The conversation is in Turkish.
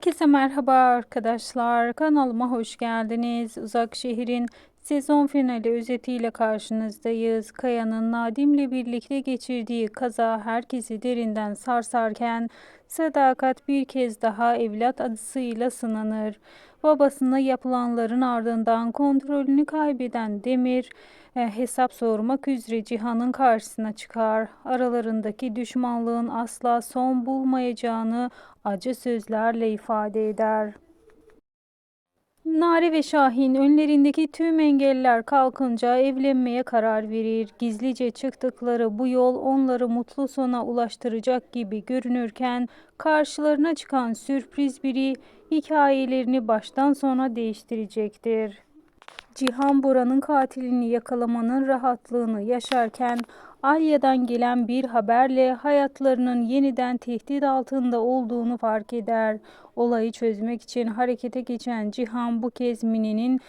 Herkese merhaba arkadaşlar. Kanalıma hoş geldiniz. Uzak Şehir'in sezon finali özetiyle karşınızdayız. Kaya'nın Nadim'le birlikte geçirdiği kaza herkesi derinden sarsarken Sadakat bir kez daha evlat adısıyla sınanır. Babasına yapılanların ardından kontrolünü kaybeden Demir e, hesap sormak üzere Cihan'ın karşısına çıkar. Aralarındaki düşmanlığın asla son bulmayacağını acı sözlerle ifade eder. Nare ve Şahin önlerindeki tüm engeller kalkınca evlenmeye karar verir. Gizlice çıktıkları bu yol onları mutlu sona ulaştıracak gibi görünürken karşılarına çıkan sürpriz biri hikayelerini baştan sona değiştirecektir. Cihan Bora'nın katilini yakalamanın rahatlığını yaşarken Alya'dan gelen bir haberle hayatlarının yeniden tehdit altında olduğunu fark eder. Olayı çözmek için harekete geçen Cihan bu kez Mine'nin